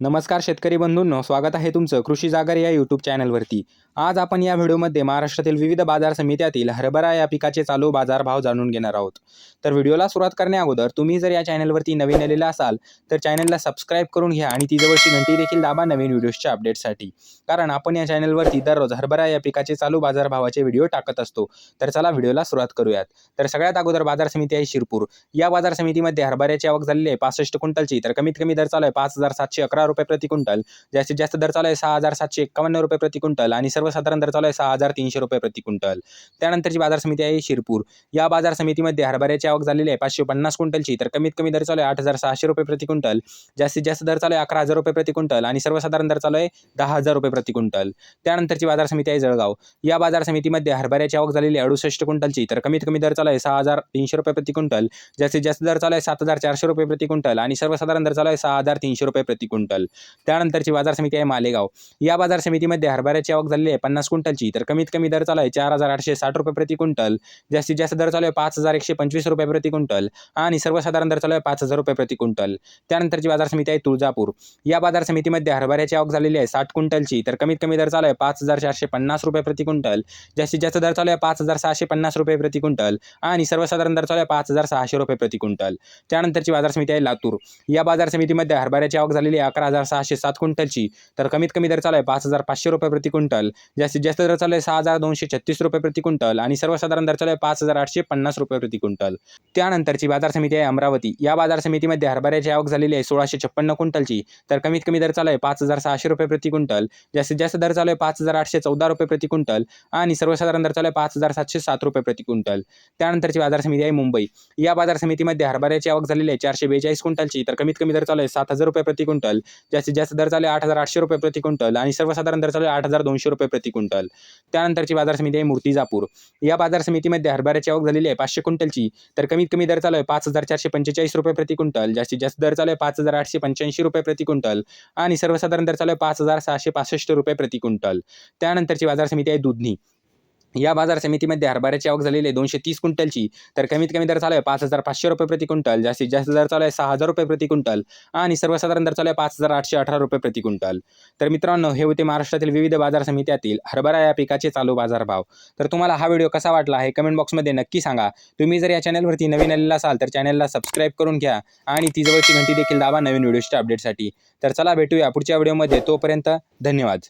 नमस्कार शेतकरी बंधूंनो स्वागत आहे तुमचं कृषी जागर या यूट्यूब चॅनलवरती आज आपण या व्हिडिओमध्ये महाराष्ट्रातील विविध बाजार समित्यातील हरभरा या पिकाचे चालू बाजारभाव जाणून घेणार आहोत. तर व्हिडिओला सुरुवात करण्याअगोदर तुम्ही जर या चॅनलवरती नवीन आलेला असाल तर चॅनलला सबस्क्राईब करून घ्या आणि ती जवळची घंटी देखील दाबा नवीन व्हिडिओजच्या अपडेटसाठी कारण आपण या चॅनलवरती दररोज हरभरा या पिकाचे चालू बाजारभावाचे व्हिडिओ टाकत असतो. तर चला व्हिडिओला सुरुवात करूयात. तर सगळ्यात अगोदर बाजार समिती आहे शिरपूर. या बाजार समितीमध्ये हरभऱ्याची आवक झालेली आहे पासष्ट क्विंटलची. तर कमीत कमी दर चालू आहे पाच हजार सातशे अकरा रुपये प्रति क्विंटल. जास्तीत जास्त दर चालू आहे सहा हजार सातशे एक्कावन्न रुपये प्रति क्विंटल आणि सर्वसाधारण दर चालू आहे सहा हजार तीनशे रुपये प्रति क्विंटल. त्यानंतरची बाजार समिती आहे शिरपूर. या बाजार समितीमध्ये हरभऱ्याची आवक झालेली आहे पाचशे पन्नास क्विंटलची. तर कमीत कमी दर चालू आहे आठ हजार सहाशे रुपये प्रति क्विंटल. जास्तीत जास्त दर चालू आहे अकरा हजार रुपये प्रति क्विंटल आणि सर्वसाधारण दर चालू आहे दहा हजार रुपये प्रति क्विंटल. त्यानंतरची बाजार समिती आहे जळगाव. या बाजार समितीमध्ये हरभऱ्याची आवक झालेली आहे अडुसष्ट क्विंटलची. तर कमीत कमी दर चालू आहे सहा हजार तीनशे रुपये प्रति क्विंटल. जास्तीत जास्त दर चालू आहे सात हजार चारशे रुपये प्रति क्विंटल आणि सर्वसाधारण दर चालू आहे सहा हजार तीनशे रुपये प्रति क्विंटल. त्यानंतरची बाजार समिती आहे मालेगाव. या बाजार समितीमध्ये हरभऱ्याची आवक झालेली आहे पन्नास क्विंटलची तर कमीत कमी दर चालू आहे चार हजार आठशे साठ रुपये प्रति क्विंटल जास्तीत जास्त दर चालू आहे पाच हजार एकशे पंचवीस रुपये प्रति क्विंटल आणि सर्वसाधारण दर चालू आहे पाच हजार रुपये प्रति क्विंटल त्यानंतरची बाजार समिती आहे तुळजापूर. या बाजार समितीमध्ये हरभऱ्याची आवक झालेली आहे साठ क्विंटलची तर कमीत कमी दर चालू आहे पाच हजार चारशे पन्नास रुपये प्रति क्विंटल जास्तीत जास्त दर चालू आहे पाच हजार सहाशे पन्नास रुपये प्रति क्विंटल आणि सर्वसाधारण दर चालू आहे पाच हजार सहाशे रुपये प्रति क्विंटल त्यानंतरची बाजार समिती आहे लातूर. या बाजार समितीमध्ये हरभऱ्याची आवक झालेली आहे अकरा हजार सहाशे सात क्विंटलची तर कमीत कमी दर चालू आहे पाच हजार पाचशे रुपये प्रति क्विंटल. जास्तीत जास्त दर चालू आहे सहा हजार दोनशे छत्तीस रुपये प्रति क्विंटल आणि सर्वसाधारण दर चालू आहे पाच हजार आठशे पन्नास रुपये प्रति क्विंटल. त्यानंतरची बाजार समिती आहे अमरावती. या बाजार समितीमध्ये हरभऱ्याची आवक झालेली आहे सोळाशे छप्पन्न क्विंटलची तर कमीत कमी दर चालू आहे पाच हजार सहाशे रुपये प्रति क्विंटल. जास्तीत जास्त दर चालू आहे पाच हजार आठशे चौदा रुपये प्रति क्विंटल आणि सर्वसाधारण दर चालू आहे पाच हजार सातशे सात रुपये प्रति क्विंटल. त्यानंतरची बाजार समिती आहे मुंबई. या बाजार समितीमध्ये हरभऱ्याची आवक झालेली आहे चारशे बेचाळीस क्विंटलची तर कमीत कमी दर चालू आहे सात हजार रुपये प्रति क्विंटल. जास्तीत जास्त दर चालू आहे आठ हजार आठशे रुपये प्रति क्विंटल आणि सर्वसाधारण दर चालू आहे आठ हजार दोनशे रुपये प्रति क्विंटल. त्यानंतरची बाजार समिती आहे मूर्तिजापूर. या बाजार समितीमध्ये हरभऱ्याची आवक झालेली आहे पाचशे क्विंटलची. तर कमीत कमी दर चालू आहे पाच हजार चारशे पंचेचाळीस रुपये प्रति क्विंटल. जास्तीत जास्त दर चालू आहे पाच हजार आठशे पंच्याऐंशी रुपये प्रति क्विंटल आणि सर्वसाधारण दर चालू आहे पाच हजार सहाशे पासष्ट रुपये प्रति क्विंटल. त्यानंतरची बाजार समिती आहे दुधनी. या बाजार समितीमध्ये हरभऱ्याची आवक झालेली आहे दोनशे तीस क्विंटलची. तर कमीत कमी दर चालू आहे पाच हजार पाचशे रुपये प्रति क्विंटल जास्तीत जास्त दर चालू आहे सहा हजार रुपये प्रति क्विंटल आणि सर्वसाधारण दर चालू आहे पाच हजार आठशे अठरा रुपये प्रति क्विंटल. तर मित्रांनो हे होते महाराष्ट्रातील विविध बाजार समित्यातील हरभरा या पिकाचे चालू बाजारभाव. तर तुम्हाला हा व्हिडिओ कसा वाटला हे कमेंट बॉक्समध्ये नक्की सांगा. तुम्ही जर या चॅनलवरती नवीन आलेला असाल तर चॅनलला सबस्क्राईब करून घ्या आणि ती जवळची घंटी देखील दाबा नवीन व्हिडिओच्या अपडेटसाठी. तर चला भेटूया पुढच्या व्हिडिओमध्ये. तोपर्यंत धन्यवाद.